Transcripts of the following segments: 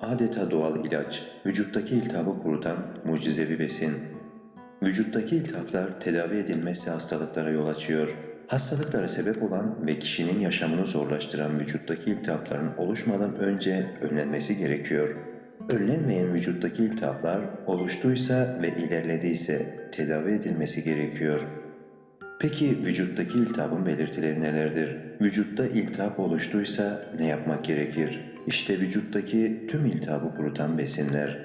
adeta doğal ilaç, vücuttaki iltihabı kurutan mucizevi besin. Vücuttaki iltihaplar tedavi edilmezse hastalıklara yol açıyor. Hastalıklara sebep olan ve kişinin yaşamını zorlaştıran vücuttaki iltihapların oluşmadan önce önlenmesi gerekiyor. Önlenmeyen vücuttaki iltihaplar oluştuysa ve ilerlediyse tedavi edilmesi gerekiyor. Peki vücuttaki iltihabın belirtileri nelerdir? Vücutta iltihap oluştuysa ne yapmak gerekir? İşte vücuttaki tüm iltihabı kurutan besinler.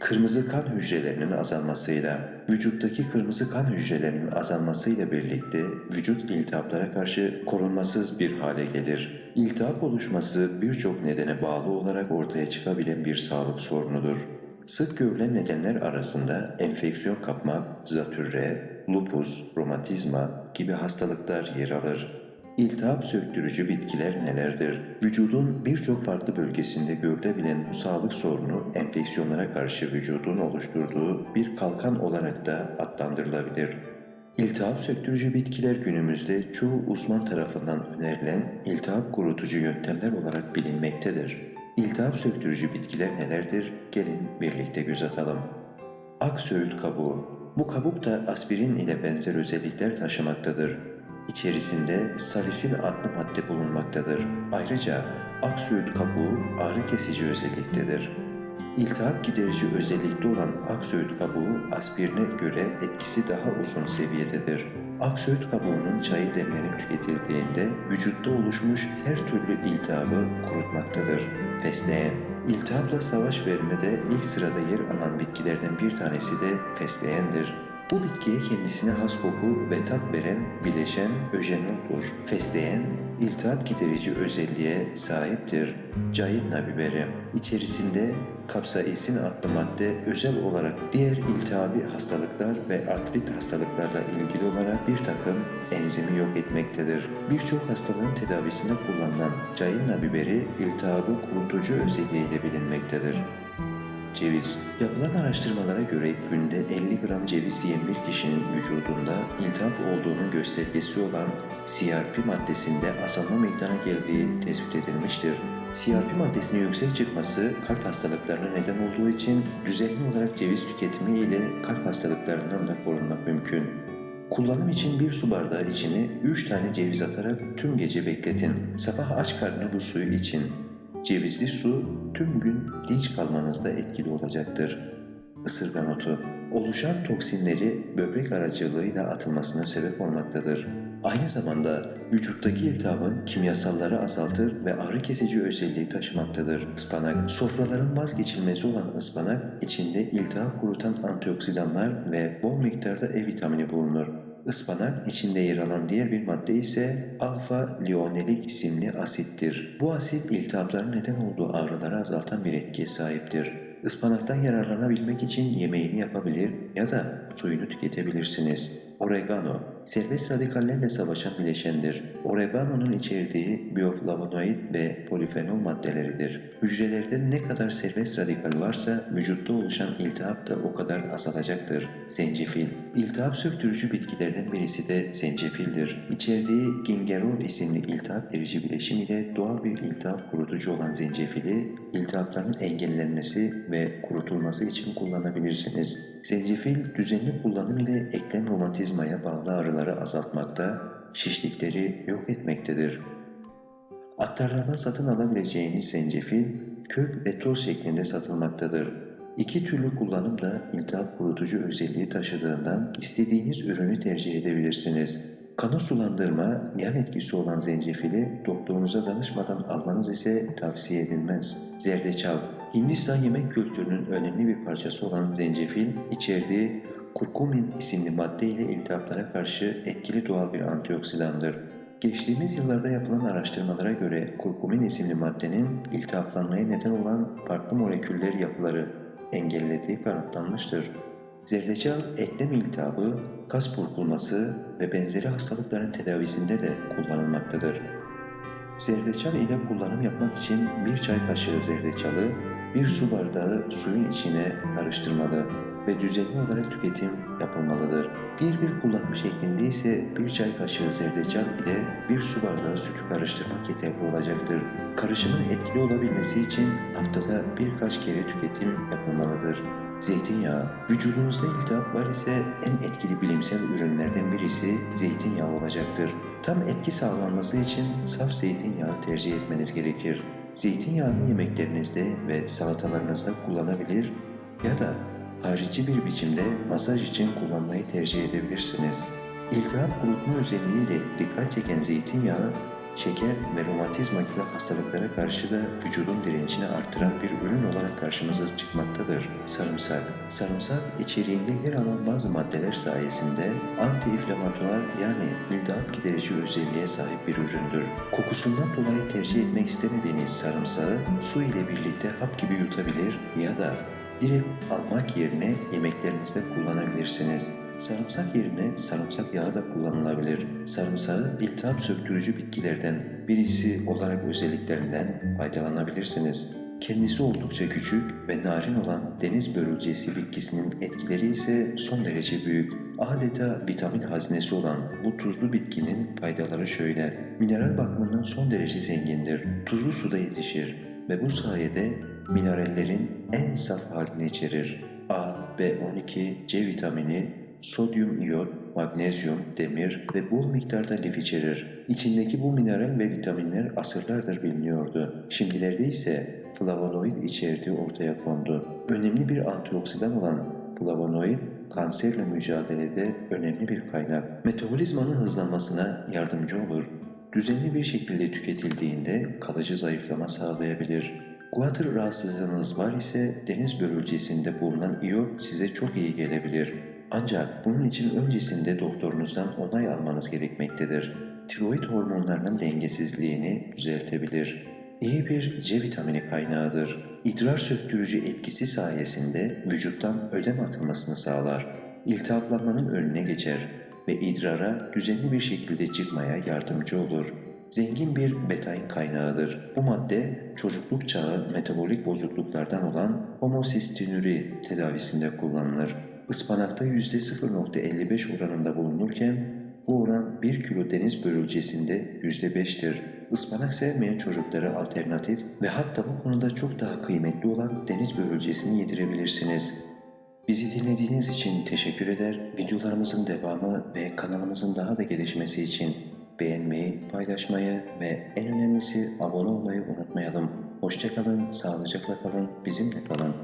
Kırmızı kan hücrelerinin azalmasıyla, vücuttaki kırmızı kan hücrelerinin azalmasıyla birlikte vücut iltihaplara karşı korunmasız bir hale gelir. İltihap oluşması birçok nedene bağlı olarak ortaya çıkabilen bir sağlık sorunudur. Sık görülen nedenler arasında enfeksiyon kapmak, zatürre, lupus, romatizma gibi hastalıklar yer alır. İltihap söktürücü bitkiler nelerdir? Vücudun birçok farklı bölgesinde görülebilen bu sağlık sorunu enfeksiyonlara karşı vücudun oluşturduğu bir kalkan olarak da adlandırılabilir. İltihap söktürücü bitkiler günümüzde çoğu uzman tarafından önerilen iltihap kurutucu yöntemler olarak bilinmektedir. İltihap söktürücü bitkiler nelerdir? Gelin birlikte göz atalım. Aksöğüt kabuğu. Bu kabuk da aspirin ile benzer özellikler taşımaktadır. İçerisinde salisin adlı madde bulunmaktadır. Ayrıca aksöğüt kabuğu ağrı kesici özelliktedir. İltihap giderici özellikte olan aksöğüt kabuğu aspirine göre etkisi daha uzun seviyededir. Aksöğüt kabuğunun çayı demlenip tüketildiğinde vücutta oluşmuş her türlü iltihabı kurutmaktadır. Fesleğen İltihapla savaş vermede ilk sırada yer alan bitkilerden bir tanesi de fesleğendir. Bu bitkiye kendisine has koku ve tat veren bileşen öjenoldur. Fesleğen, iltihap giderici özelliğe sahiptir. Cayitna biberi, içerisinde kapsaisin adlı madde özel olarak diğer iltihabi hastalıklar ve artrit hastalıklarla ilgili olarak bir takım enzimi yok etmektedir. Birçok hastalığın tedavisinde kullanılan cayinna biberi iltihabı kurutucu özelliğiyle bilinmektedir. Ceviz. Yapılan araştırmalara göre günde 50 gram ceviz yiyen bir kişinin vücudunda iltihap olduğunun göstergesi olan CRP maddesinde azalma meydana geldiği tespit edilmiştir. CRP maddesinin yüksek çıkması kalp hastalıklarına neden olduğu için düzenli olarak ceviz tüketimi ile kalp hastalıklarından da korunmak mümkün. Kullanım için bir su bardağı içine 3 tane ceviz atarak tüm gece bekletin. Sabah aç karnına bu suyu için. Cevizli su tüm gün dinç kalmanızda etkili olacaktır. Isırgan otu oluşan toksinleri böbrek aracılığıyla atılmasına sebep olmaktadır. Aynı zamanda vücuttaki iltihabın kimyasalları azaltır ve ağrı kesici özelliği taşımaktadır. Ispanak, sofraların vazgeçilmezi olan ıspanak, içinde iltihap kurutan antioksidanlar ve bol miktarda E vitamini bulunur. Ispanak içinde yer alan diğer bir madde ise alfa-linolenik isimli asittir. Bu asit iltihapların neden olduğu ağrıları azaltan bir etkiye sahiptir. Ispanaktan yararlanabilmek için yemeğini yapabilir ya da suyunu tüketebilirsiniz. Oregano, serbest radikallerle savaşan bileşendir. Oregano'nun içerdiği bioflavonoid ve polifenol maddeleridir. Hücrelerde ne kadar serbest radikal varsa vücutta oluşan iltihap da o kadar azalacaktır. Zencefil, iltihap söktürücü bitkilerden birisi de zencefildir. İçerdiği gingerol isimli iltihap verici bileşim ile doğal bir iltihap kurutucu olan zencefili, iltihapların engellenmesi ve kurutulması için kullanabilirsiniz. Zencefil düzenli kullanım ile eklem romatizmaya bağlı ağrıları azaltmakta, şişlikleri yok etmektedir. Aktarlardan satın alabileceğiniz zencefil kök ve toz şeklinde satılmaktadır. İki türlü kullanım da iltihap kurutucu özelliği taşıdığından istediğiniz ürünü tercih edebilirsiniz. Kanı sulandırma, yan etkisi olan zencefili doktorunuza danışmadan almanız ise tavsiye edilmez. Zerdeçal, Hindistan yemek kültürünün önemli bir parçası olan zencefil, içerdiği kurkumin isimli madde ile iltihaplara karşı etkili doğal bir antioksidandır. Geçtiğimiz yıllarda yapılan araştırmalara göre kurkumin isimli maddenin iltihaplanmaya neden olan farklı moleküller yapıları engellediği kanıtlanmıştır. Zerdeçal eklem iltihabı, kas burkulması ve benzeri hastalıkların tedavisinde de kullanılmaktadır. Zerdeçal ile kullanım yapmak için bir çay kaşığı zerdeçalı bir su bardağı suyun içine karıştırmalı ve düzenli olarak tüketim yapılmalıdır. Diğer bir kullanım şeklinde ise bir çay kaşığı zerdeçal ile bir su bardağı sütü karıştırmak yeterli olacaktır. Karışımın etkili olabilmesi için haftada birkaç kere tüketim yapılmalıdır. Zeytinyağı, vücudunuzda iltihap var ise en etkili bilimsel ürünlerden birisi zeytinyağı olacaktır. Tam etki sağlanması için saf zeytinyağı tercih etmeniz gerekir. Zeytinyağını yemeklerinizde ve salatalarınızda kullanabilir ya da harici bir biçimde masaj için kullanmayı tercih edebilirsiniz. İltihap kurutma özelliğiyle dikkat çeken zeytinyağı, şeker ve romatizma gibi hastalıklara karşı da vücudun direncini artıran bir ürün olarak karşımıza çıkmaktadır. Sarımsak Sarımsak içeriğinde yer alan bazı maddeler sayesinde anti-inflamatuar yani iltihap giderici özelliğe sahip bir üründür. Kokusundan dolayı tercih etmek istemediğiniz sarımsağı su ile birlikte hap gibi yutabilir ya da direkt almak yerine yemeklerinizde kullanabilirsiniz. Sarımsak yerine sarımsak yağı da kullanılabilir. Sarımsağı iltihap söktürücü bitkilerden birisi olarak özelliklerinden faydalanabilirsiniz. Kendisi oldukça küçük ve narin olan deniz börülcesi bitkisinin etkileri ise son derece büyük. Adeta vitamin hazinesi olan bu tuzlu bitkinin faydaları şöyle. Mineral bakımından son derece zengindir. Tuzlu suda yetişir ve bu sayede minerallerin en saf halini içerir. A, B12, C vitamini, sodyum iyon, magnezyum, demir ve bol miktarda lif içerir. İçindeki bu mineral ve vitaminler asırlardır biliniyordu. Şimdilerde ise flavonoid içerdiği ortaya kondu. Önemli bir antioksidan olan flavonoid kanserle mücadelede önemli bir kaynak. Metabolizmanın hızlanmasına yardımcı olur. Düzenli bir şekilde tüketildiğinde kalıcı zayıflama sağlayabilir. Guatr rahatsızlığınız var ise deniz börülcesinde bulunan iyot size çok iyi gelebilir. Ancak bunun için öncesinde doktorunuzdan onay almanız gerekmektedir. Tiroid hormonlarının dengesizliğini düzeltebilir. İyi bir C vitamini kaynağıdır. İdrar söktürücü etkisi sayesinde vücuttan ödem atılmasını sağlar. İltihaplanmanın önüne geçer ve idrara düzenli bir şekilde çıkmaya yardımcı olur. Zengin bir betain kaynağıdır. Bu madde çocukluk çağı metabolik bozukluklardan olan homosistünüri tedavisinde kullanılır. Ispanakta %0.55 oranında bulunurken bu oran 1 kilo deniz börülcesinde %5'tir. Ispanak sevmeyen çocuklara alternatif ve hatta bu konuda çok daha kıymetli olan deniz börülcesini yedirebilirsiniz. Bizi dinlediğiniz için teşekkür eder. Videolarımızın devamı ve kanalımızın daha da gelişmesi için beğenmeyi, paylaşmayı ve en önemlisi abone olmayı unutmayalım. Hoşçakalın, sağlıcakla kalın, bizimle kalın.